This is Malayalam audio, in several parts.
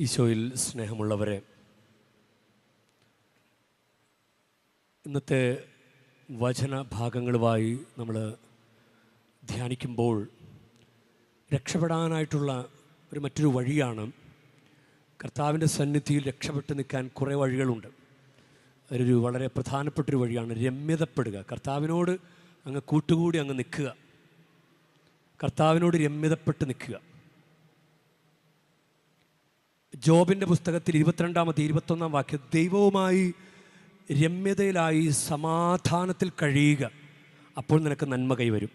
ഈശോയിൽ സ്നേഹമുള്ളവരെ ഇന്നത്തെ വചന ഭാഗങ്ങളുമായി നമ്മൾ ധ്യാനിക്കുമ്പോൾ രക്ഷപ്പെടാനായിട്ടുള്ള ഒരു മറ്റൊരു വഴിയാണ് കർത്താവിന്റെ സന്നിധിയിൽ രക്ഷപ്പെട്ട് നിൽക്കാൻ കുറേ വഴികളുണ്ട്. ഒരു വളരെ പ്രധാനപ്പെട്ടൊരു വഴിയാണ് രമ്യതപ്പെടുക. കർത്താവിനോട് അങ്ങ് കൂട്ടുകൂടി അങ്ങ് നിൽക്കുക. കർത്താവിനോട് രമ്യതപ്പെട്ട് നിൽക്കുക. ജോബിന്റെ പുസ്തകത്തിൽ ഇരുപത്തിരണ്ടാമത്തെ ഇരുപത്തൊന്നാം വാക്യം ദൈവവുമായി രമ്യതയിലായി സമാധാനത്തിൽ കഴിയുക അപ്പോൾ നിനക്ക് നന്മ കൈവരും.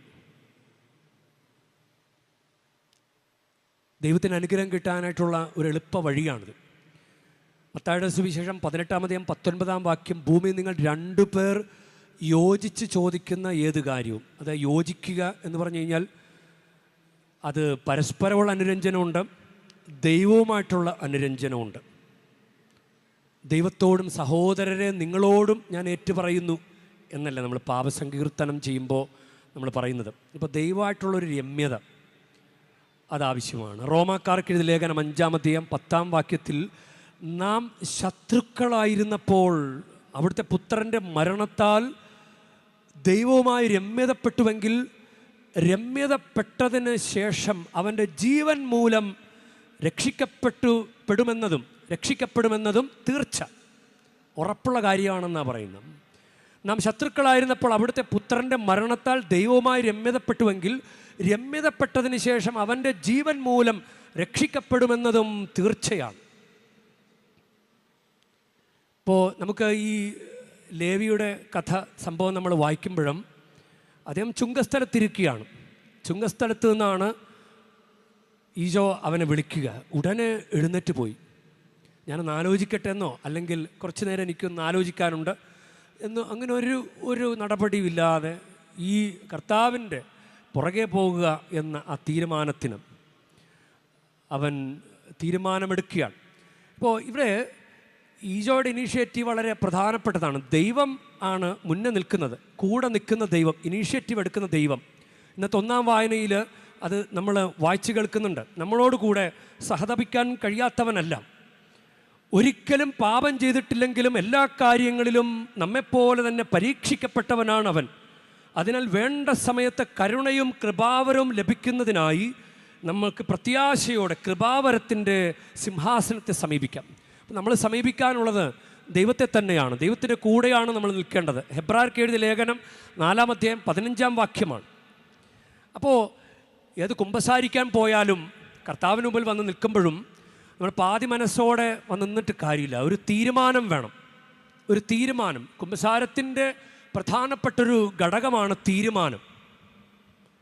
ദൈവത്തിന് അനുഗ്രഹം കിട്ടാനായിട്ടുള്ള ഒരു എളുപ്പ വഴിയാണിത്. മത്തായുടെ സുവിശേഷം പതിനെട്ടാമതയും പത്തൊൻപതാം വാക്യം ഭൂമിയിൽ നിങ്ങൾ രണ്ടു പേർ യോജിച്ച് ചോദിക്കുന്ന ഏത് കാര്യവും അതായത് യോജിക്കുക എന്ന് പറഞ്ഞു കഴിഞ്ഞാൽ അത് പരസ്പരമുള്ള അനുരഞ്ജനമുണ്ട് ദൈവവുമായിട്ടുള്ള അനുരഞ്ജനമുണ്ട്. ദൈവത്തോടും സഹോദരരെ നിങ്ങളോടും ഞാൻ ഏറ്റുപറയുന്നു എന്നല്ല നമ്മൾ പാപസങ്കീർത്തനം ചെയ്യുമ്പോൾ നമ്മൾ പറയുന്നത്. ഇപ്പോൾ ദൈവമായിട്ടുള്ളൊരു രമ്യത അതാവശ്യമാണ്. റോമാക്കാർക്ക് എഴുതി ലേഖനം അഞ്ചാമധ്യം പത്താം വാക്യത്തിൽ നാം ശത്രുക്കളായിരുന്നപ്പോൾ അവിടുത്തെ പുത്രന്റെ മരണത്താൽ ദൈവവുമായി രമ്യതപ്പെട്ടുവെങ്കിൽ രമ്യതപ്പെട്ടതിന് ശേഷം അവന്റെ ജീവൻ മൂലം രക്ഷിക്കപ്പെട്ടു പെടുമെന്നതും രക്ഷിക്കപ്പെടുമെന്നതും തീർച്ച. ഉറപ്പുള്ള കാര്യമാണെന്നാണ് പറയുന്നത്. നാം ശത്രുക്കളായിരുന്നപ്പോൾ അവിടുത്തെ പുത്രന്റെ മരണത്താൽ ദൈവവുമായി രമ്യതപ്പെട്ടുവെങ്കിൽ രമ്യതപ്പെട്ടതിന് ശേഷം അവന്റെ ജീവൻ മൂലം രക്ഷിക്കപ്പെടുമെന്നതും തീർച്ചയാണ്. ഇപ്പോൾ നമുക്ക് ഈ ലേവിയുടെ കഥ സംഭവം നമ്മൾ വായിക്കുമ്പോഴും അദ്ദേഹം ചുങ്കസ്ഥലത്തിരിക്കുകയാണ്. ചുങ്കസ്ഥലത്ത് നിന്നാണ് ഈജോ അവനെ വിളിക്കുക. ഉടനെ എഴുന്നേറ്റ് പോയി. ഞാനൊന്ന് ആലോചിക്കട്ടെ എന്നോ അല്ലെങ്കിൽ കുറച്ച് നേരം എനിക്കൊന്ന് ആലോചിക്കാനുണ്ട് എന്ന് അങ്ങനെ ഒരു ഒരു നടപടിയുമില്ലാതെ ഈ കർത്താവിന്റെ പുറകെ പോകുക എന്ന ആ തീരുമാനത്തിന് അവൻ തീരുമാനമെടുക്കുകയാണ്. ഇപ്പോൾ ഇവിടെ ഈജോയുടെ ഇനീഷ്യേറ്റീവ് വളരെ പ്രധാനപ്പെട്ടതാണ്. ദൈവം ആണ് മുന്നേ നിൽക്കുന്നത്. കൂടെ നിൽക്കുന്ന ദൈവം ഇനീഷ്യേറ്റീവ് എടുക്കുന്ന ദൈവം. ഇന്നത്തെ ഒന്നാം വായനയിൽ അത് നമ്മൾ വായിച്ചു കേൾക്കുന്നുണ്ട്. നമ്മളോട് കൂടെ സഹതപിക്കാൻ കഴിയാത്തവനല്ല. ഒരിക്കലും പാപം ചെയ്തിട്ടില്ലെങ്കിലും എല്ലാ കാര്യങ്ങളിലും നമ്മെപ്പോലെ തന്നെ പരീക്ഷിക്കപ്പെട്ടവനാണ് അവൻ അതിനാൽ വേണ്ട സമയത്ത് കരുണയും കൃപാവരവും ലഭിക്കുന്നതിനായി നമ്മൾക്ക് പ്രത്യാശയോടെ കൃപാവരത്തിന്റെ സിംഹാസനത്തെ സമീപിക്കാം. നമ്മൾ സമീപിക്കാനുള്ളത് ദൈവത്തെ തന്നെയാണ്. ദൈവത്തിന്റെ കൂടെയാണ് നമ്മൾ നിൽക്കേണ്ടത്. ഹെബ്രാർക്ക് എഴുതിയ ലേഖനം നാലാം അധ്യായം പതിനഞ്ചാം വാക്യമാണ്. അപ്പോൾ ഏത് കുമ്പസാരിക്കാൻ പോയാലും കർത്താവിന് മുമ്പിൽ വന്ന് നിൽക്കുമ്പോഴും നമ്മൾ പാതി മനസ്സോടെ വന്ന് നിന്നിട്ട് കാര്യമില്ല. ഒരു തീരുമാനം വേണം. ഒരു തീരുമാനം. കുമ്പസാരത്തിന്റെ പ്രധാനപ്പെട്ടൊരു ഘടകമാണ് തീരുമാനം.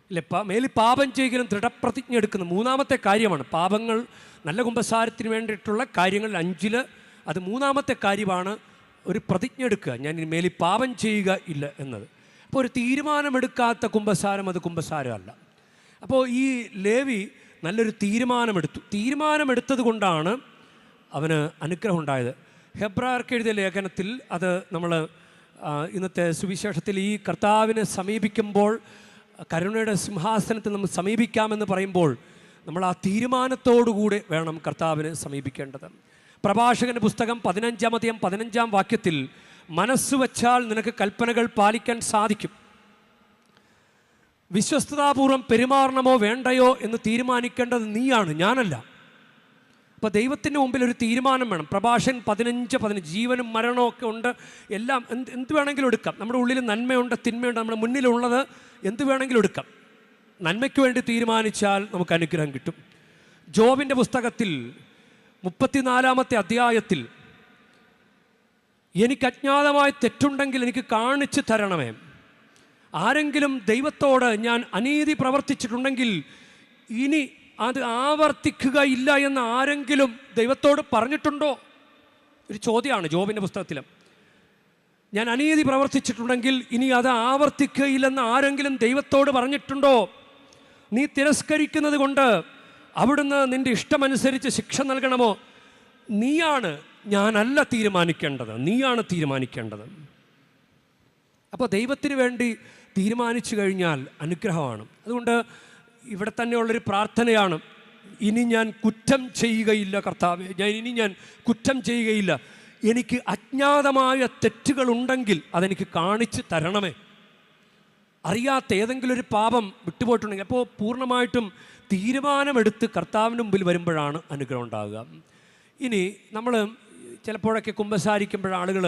ഇല്ലേ പാ മേലിൽ പാപം ചെയ്യുകയും ദൃഢപ്രതിജ്ഞ എടുക്കുന്ന മൂന്നാമത്തെ കാര്യമാണ്. പാപങ്ങൾ നല്ല കുമ്പസാരത്തിന് വേണ്ടിയിട്ടുള്ള കാര്യങ്ങളിൽ അഞ്ചിൽ അത് മൂന്നാമത്തെ കാര്യമാണ് ഒരു പ്രതിജ്ഞ എടുക്കുക. ഞാൻ ഇനി മേലിൽ പാപം ചെയ്യുക ഇല്ല എന്നത്. അപ്പോൾ ഒരു തീരുമാനമെടുക്കാത്ത കുമ്പസാരം അത് കുമ്പസാരമല്ല. അപ്പോൾ ഈ ലേവി നല്ലൊരു തീരുമാനമെടുത്തു. തീരുമാനമെടുത്തത് കൊണ്ടാണ് അവന് അനുഗ്രഹം ഉണ്ടായത് ഹെബ്രാർക്ക് എഴുതിയ ലേഖനത്തിൽ അത് നമ്മൾ ഇന്നത്തെ സുവിശേഷത്തിൽ ഈ കർത്താവിനെ സമീപിക്കുമ്പോൾ കരുണയുടെ സിംഹാസനത്തിൽ നമ്മൾ സമീപിക്കാമെന്ന് പറയുമ്പോൾ നമ്മൾ ആ തീരുമാനത്തോടുകൂടി വേണം കർത്താവിനെ സമീപിക്കേണ്ടത്. പ്രഭാഷകന്റെ പുസ്തകം പതിനഞ്ചാമതേം പതിനഞ്ചാം വാക്യത്തിൽ മനസ്സ് വച്ചാൽ നിനക്ക് കൽപ്പനകൾ പാലിക്കാൻ സാധിക്കും. വിശ്വസ്തതാപൂർവം പെരുമാറണമോ വേണ്ടയോ എന്ന് തീരുമാനിക്കേണ്ടത് നീയാണ് ഞാനല്ല. അപ്പോൾ ദൈവത്തിന്റെ മുമ്പിൽ ഒരു തീരുമാനം വേണം. പ്രഭാഷൻ പതിനഞ്ച് പതിനഞ്ച്. ജീവനും മരണവും ഒക്കെ ഉണ്ട്. എല്ലാം എന്ത് എന്ത് വേണമെങ്കിലും എടുക്കാം. നമ്മുടെ ഉള്ളിൽ നന്മയുണ്ട് തിന്മയുണ്ട് നമ്മുടെ മുന്നിലുള്ളത് എന്ത് വേണമെങ്കിലും എടുക്കാം. നന്മയ്ക്ക് വേണ്ടി തീരുമാനിച്ചാൽ നമുക്ക് അനുഗ്രഹം കിട്ടും. ജോബിന്റെ പുസ്തകത്തിൽ മുപ്പത്തിനാലാമത്തെ അധ്യായത്തിൽ എനിക്ക് അജ്ഞാതമായ തെറ്റുണ്ടെങ്കിൽ എനിക്ക് കാണിച്ചു തരണമേ. ആരെങ്കിലും ദൈവത്തോട് ഞാൻ അനീതി പ്രവർത്തിച്ചിട്ടുണ്ടെങ്കിൽ ഇനി അത് ആവർത്തിക്കുകയില്ല എന്ന് ആരെങ്കിലും ദൈവത്തോട് പറഞ്ഞിട്ടുണ്ടോ? ഒരു ചോദ്യമാണ് ജോബിന്റെ പുസ്തകത്തിൽ ഞാൻ അനീതി പ്രവർത്തിച്ചിട്ടുണ്ടെങ്കിൽ ഇനി അത് ആവർത്തിക്കുകയില്ലെന്ന് ആരെങ്കിലും ദൈവത്തോട് പറഞ്ഞിട്ടുണ്ടോ? നീ തിരസ്കരിക്കുന്നത് കൊണ്ട് അവിടുന്ന് നിന്റെ ഇഷ്ടമനുസരിച്ച് ശിക്ഷ നൽകണമോ? നീയാണ് ഞാനല്ല തീരുമാനിക്കേണ്ടത്. നീയാണ് തീരുമാനിക്കേണ്ടത്. അപ്പോൾ ദൈവത്തിന് വേണ്ടി തീരുമാനിച്ചു കഴിഞ്ഞാൽ അനുഗ്രഹമാണ്. അതുകൊണ്ട് ഇവിടെ തന്നെയുള്ളൊരു പ്രാർത്ഥനയാണ് ഇനി ഞാൻ കുറ്റം ചെയ്യുകയില്ല കർത്താവ് ഞാൻ ഇനി ഞാൻ കുറ്റം ചെയ്യുകയില്ല. എനിക്ക് അജ്ഞാതമായ തെറ്റുകളുണ്ടെങ്കിൽ അതെനിക്ക് കാണിച്ചു തരണമേ. അറിയാത്ത ഏതെങ്കിലും ഒരു പാപം വിട്ടുപോയിട്ടുണ്ടെങ്കിൽ അപ്പോൾ പൂർണമായിട്ടും തീരുമാനമെടുത്ത് കർത്താവിന് മുമ്പിൽ വരുമ്പോഴാണ് അനുഗ്രഹം ഉണ്ടാകുക ഇനി നമ്മൾ ചിലപ്പോഴൊക്കെ കുമ്പസാരിക്കുമ്പോൾ ആളുകൾ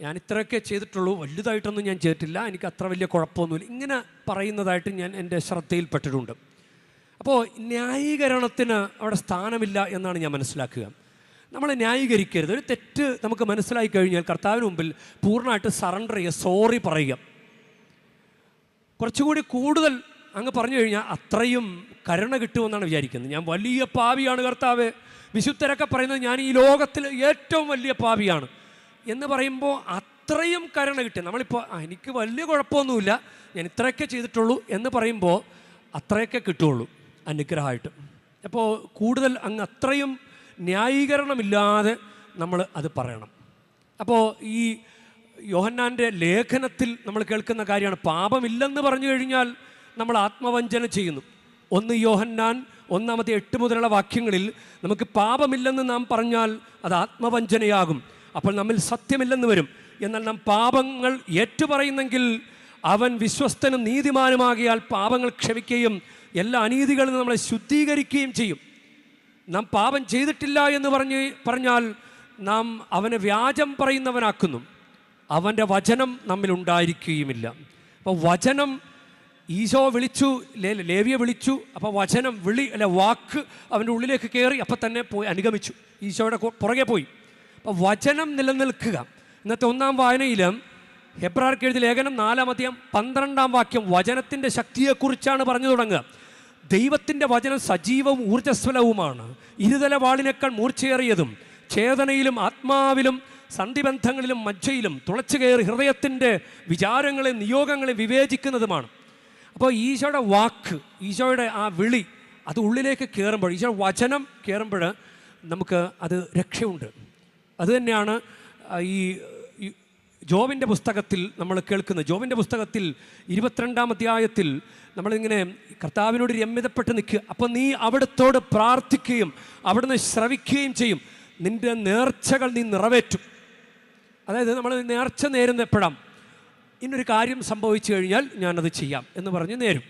ഞാൻ ഇത്രയൊക്കെ ചെയ്തിട്ടുള്ളൂ വലുതായിട്ടൊന്നും ഞാൻ ചെയ്തിട്ടില്ല എനിക്ക് അത്ര വലിയ കുഴപ്പമൊന്നുമില്ല. ഇങ്ങനെ പറയുന്നതായിട്ട് ഞാൻ എന്റെ ശ്രദ്ധയിൽപ്പെട്ടിട്ടുണ്ട്. അപ്പോൾ ന്യായീകരണത്തിന് അവിടെ സ്ഥാനമില്ല എന്നാണ് ഞാൻ മനസ്സിലാക്കുക. നമ്മൾ ന്യായീകരിക്കരുത്. ഒരു തെറ്റ് നമുക്ക് മനസ്സിലായി കഴിഞ്ഞാൽ കർത്താവിന് മുമ്പിൽ പൂർണമായിട്ട് സറണ്ടർ ചെയ്യുക സോറി പറയുക. കുറച്ചുകൂടി കൂടുതൽ അങ്ങ് പറഞ്ഞു കഴിഞ്ഞാൽ അത്രയും കരുണ കിട്ടുമെന്നാണ് വിചാരിക്കുന്നത്. ഞാൻ വലിയ പാവിയാണ് കർത്താവ്. വിശുദ്ധരൊക്കെ പറയുന്നത് ഞാൻ ഈ ലോകത്തിൽ ഏറ്റവും വലിയ പാവിയാണ് എന്ന് പറയുമ്പോൾ അത്രയും കരുണ കിട്ടി. നമ്മളിപ്പോൾ "ആ, എനിക്ക് വലിയ കുഴപ്പമൊന്നുമില്ല. ഞാൻ ഇത്രയൊക്കെ ചെയ്തിട്ടുള്ളൂ എന്ന് പറയുമ്പോൾ അത്രയൊക്കെ കിട്ടുള്ളൂ അനുഗ്രഹമായിട്ട്. അപ്പോൾ കൂടുതൽ അങ്ങ് അത്രയും ന്യായീകരണമില്ലാതെ നമ്മൾ അത് പറയണം. അപ്പോൾ ഈ യോഹന്നാന്റെ ലേഖനത്തിൽ നമ്മൾ കേൾക്കുന്ന കാര്യമാണ് പാപമില്ലെന്ന് പറഞ്ഞു കഴിഞ്ഞാൽ നമ്മൾ ആത്മവഞ്ചന ചെയ്യുന്നു. ഒന്ന് യോഹന്നാൻ ഒന്നാമത്തെ എട്ട് മുതലുള്ള വാക്യങ്ങളിൽ നമുക്ക് പാപമില്ലെന്ന് നാം പറഞ്ഞാൽ അത് ആത്മവഞ്ചനയാകും. അപ്പോൾ നമ്മിൽ സത്യമില്ലെന്ന് വരും. എന്നാൽ നാം പാപങ്ങൾ ഏറ്റുപറയുന്നെങ്കിൽ അവൻ വിശ്വസ്തനും നീതിമാനുമാകിയാൽ പാപങ്ങൾ ക്ഷമിക്കുകയും എല്ലാ അനീതികളും നമ്മളെ ശുദ്ധീകരിക്കുകയും ചെയ്യും. നാം പാപം ചെയ്തിട്ടില്ല എന്ന് പറഞ്ഞ് പറഞ്ഞാൽ നാം അവനെ വ്യാജം പറയുന്നവനാക്കുന്നു. അവന്റെ വചനം നമ്മിൽ ഉണ്ടായിരിക്കുകയുമില്ല. അപ്പോൾ വചനം ഈശോ വിളിച്ചു ലേവിയെ വിളിച്ചു അപ്പോൾ വചനം വിളി അല്ല വാക്ക് അവന്റെ ഉള്ളിലേക്ക് കയറി അപ്പം തന്നെ പോയി അനുഗമിച്ചു. ഈശോയുടെ പുറകെ പോയി. അപ്പോൾ വചനം നിലനിൽക്കുക. ഇന്നത്തെ ഒന്നാം വായനയിലും ഹെബ്രാർക്ക് എഴുതിയ ലേഖനം നാലാമധ്യം പന്ത്രണ്ടാം വാക്യം വചനത്തിന്റെ ശക്തിയെക്കുറിച്ചാണ് പറഞ്ഞു തുടങ്ങുക. ദൈവത്തിന്റെ വചനം സജീവവും ഊർജസ്വലവുമാണ്. ഇരുതല വാളിനേക്കാൾ മൂർച്ചയേറിയതും ചേതനയിലും ആത്മാവിലും സന്ധിബന്ധങ്ങളിലും മജ്ജയിലും തുളച്ചു കയറി ഹൃദയത്തിന്റെ വിചാരങ്ങളെ നിയോഗങ്ങളെ വിവേചിക്കുന്നതുമാണ്. അപ്പോൾ ഈശോയുടെ വാക്ക് ഈശോയുടെ ആ വിളി അത് ഉള്ളിലേക്ക് കയറുമ്പോൾ ഈശോ വചനം കയറുമ്പോൾ നമുക്ക് അത് രക്ഷയുണ്ട്. അത് തന്നെയാണ് ആ, ഈ ജോബിന്റെ പുസ്തകത്തിൽ നമ്മൾ കേൾക്കുന്നത്. ജോബിന്റെ പുസ്തകത്തിൽ ഇരുപത്തിരണ്ടാം അധ്യായത്തിൽ നമ്മളിങ്ങനെ കർത്താവിനോട് രമ്യതപ്പെട്ട് നിൽക്കുക. അപ്പം നീ അവിടത്തോട് പ്രാർത്ഥിക്കുകയും അവിടുന്ന് ശ്രവിക്കുകയും ചെയ്യും. നിന്റെ നേർച്ചകൾ നീ നിറവേറ്റും. അതായത് നമ്മൾ നേർച്ച നേരുന്ന എപ്പോഴാം ഇന്നൊരു കാര്യം സംഭവിച്ചു കഴിഞ്ഞാൽ ഞാനത് ചെയ്യാം എന്ന് പറഞ്ഞ് നേരും.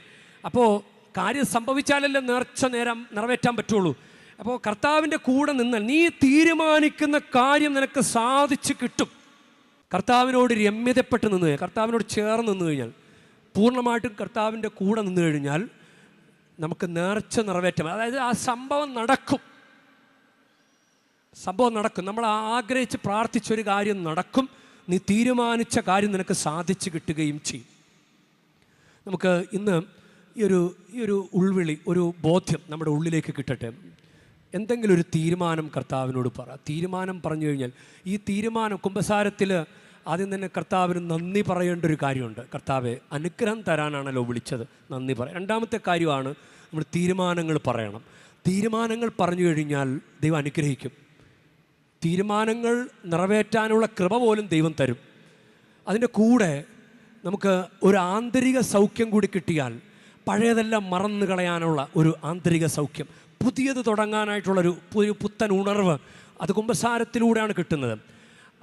അപ്പോൾ കാര്യം സംഭവിച്ചാലല്ലേ നേർച്ച നേരം നിറവേറ്റാൻ പറ്റുള്ളൂ. അപ്പോൾ കർത്താവിന്റെ കൂടെ നിന്നാൽ നീ തീരുമാനിക്കുന്ന കാര്യം നിനക്ക് സാധിച്ചു കിട്ടും. കർത്താവിനോട് രമ്യതപ്പെട്ട് നിന്ന് കഴിഞ്ഞാൽ കർത്താവിനോട് ചേർന്ന് നിന്ന് കഴിഞ്ഞാൽ പൂർണമായിട്ടും കർത്താവിന്റെ കൂടെ നിന്ന് കഴിഞ്ഞാൽ നമുക്ക് നേർച്ച നിറവേറ്റം. അതായത് ആ സംഭവം നടക്കും. സംഭവം നടക്കും. നമ്മൾ ആഗ്രഹിച്ച് പ്രാർത്ഥിച്ചൊരു കാര്യം നടക്കും. നീ തീരുമാനിച്ച കാര്യം നിനക്ക് സാധിച്ചു കിട്ടുകയും ചെയ്യും. നമുക്ക് ഇന്ന് ഈ ഒരു ഈ ഒരു ഉൾവിളി ഒരു ബോധ്യം നമ്മുടെ ഉള്ളിലേക്ക് കിട്ടട്ടെ. എന്തെങ്കിലും ഒരു തീരുമാനം കർത്താവിനോട് പറ. തീരുമാനം പറഞ്ഞു കഴിഞ്ഞാൽ ഈ തീരുമാനം കുംഭസാരത്തിൽ ആദ്യം തന്നെ കർത്താവിന് നന്ദി പറയേണ്ട ഒരു കാര്യമുണ്ട്. കർത്താവെ അനുഗ്രഹം തരാനാണല്ലോ വിളിച്ചത്. നന്ദി പറയാം രണ്ടാമത്തെ കാര്യമാണ് നമ്മൾ തീരുമാനങ്ങൾ പറയണം. തീരുമാനങ്ങൾ പറഞ്ഞു കഴിഞ്ഞാൽ ദൈവം അനുഗ്രഹിക്കും. തീരുമാനങ്ങൾ നിറവേറ്റാനുള്ള കൃപ പോലും ദൈവം തരും. അതിന്റെ കൂടെ നമുക്ക് ഒരു ആന്തരിക സൗഖ്യം കൂടി കിട്ടിയാൽ പഴയതെല്ലാം മറന്നു കളയാനുള്ള ഒരു ആന്തരിക സൗഖ്യം. പുതിയത് തുടങ്ങാനായിട്ടുള്ളൊരു ഒരു പുത്തൻ ഉണർവ് അത് കുംഭസാരത്തിലൂടെയാണ് കിട്ടുന്നത്.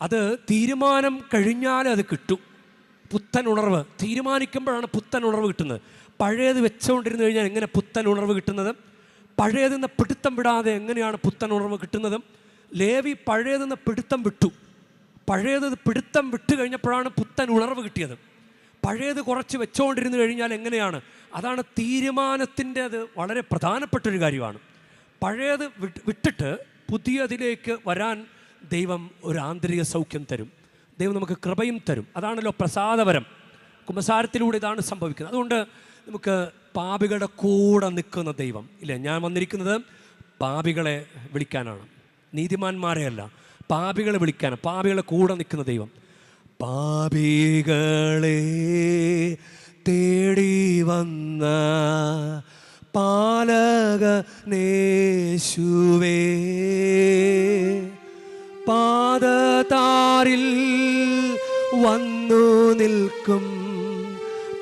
അത് തീരുമാനം കഴിഞ്ഞാലേ അത് കിട്ടും. പുത്തൻ ഉണർവ്. തീരുമാനിക്കുമ്പോഴാണ് പുത്തൻ ഉണർവ് കിട്ടുന്നത്. പഴയത് വെച്ചുകൊണ്ടിരുന്നു കഴിഞ്ഞാൽ എങ്ങനെ പുത്തൻ ഉണർവ് കിട്ടുന്നത്? പഴയതെന്ന് പിടുത്തം വിടാതെ എങ്ങനെയാണ് പുത്തൻ ഉണർവ് കിട്ടുന്നത്? ലേവി പഴയതെന്ന് പിടുത്തം വിട്ടു. പഴയത് പിടുത്തം വിട്ടു കഴിഞ്ഞപ്പോഴാണ് പുത്തൻ ഉണർവ് കിട്ടിയത്. പഴയത് കുറച്ച് വെച്ചുകൊണ്ടിരുന്നു കഴിഞ്ഞാൽ എങ്ങനെയാണ്? അതാണ് തീരുമാനത്തിന്റെ അത് വളരെ പ്രധാനപ്പെട്ടൊരു കാര്യമാണ്. പഴയത് വിട്ട് വിട്ടിട്ട് പുതിയതിലേക്ക് വരാൻ ദൈവം ഒരു ആന്തരിക സൗഖ്യം തരും. ദൈവം നമുക്ക് കൃപയും തരും. അതാണല്ലോ പ്രസാദപരം കുമ്പസാരത്തിലൂടെ ഇതാണ് സംഭവിക്കുന്നത്. അതുകൊണ്ട് നമുക്ക് പാപികളുടെ കൂടെ നിൽക്കുന്ന ദൈവം. ഇല്ലേ? ഞാൻ വന്നിരിക്കുന്നത് പാപികളെ വിളിക്കാനാണ്. നീതിമാന്മാരെയല്ല. പാപികളെ വിളിക്കാനാണ്. പാപികളെ കൂടെ നിൽക്കുന്ന ദൈവം. പാപികളെ തേടി വന്ന പാലകനേശുവേ പാദതാരിൽ വന്നു നിൽക്കും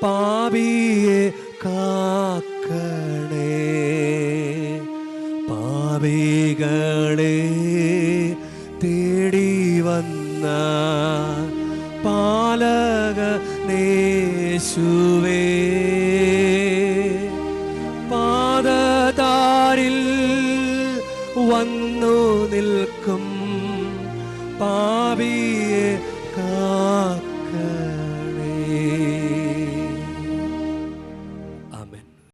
പാപിയെ കാക്കണേ. പാവികളെ sube.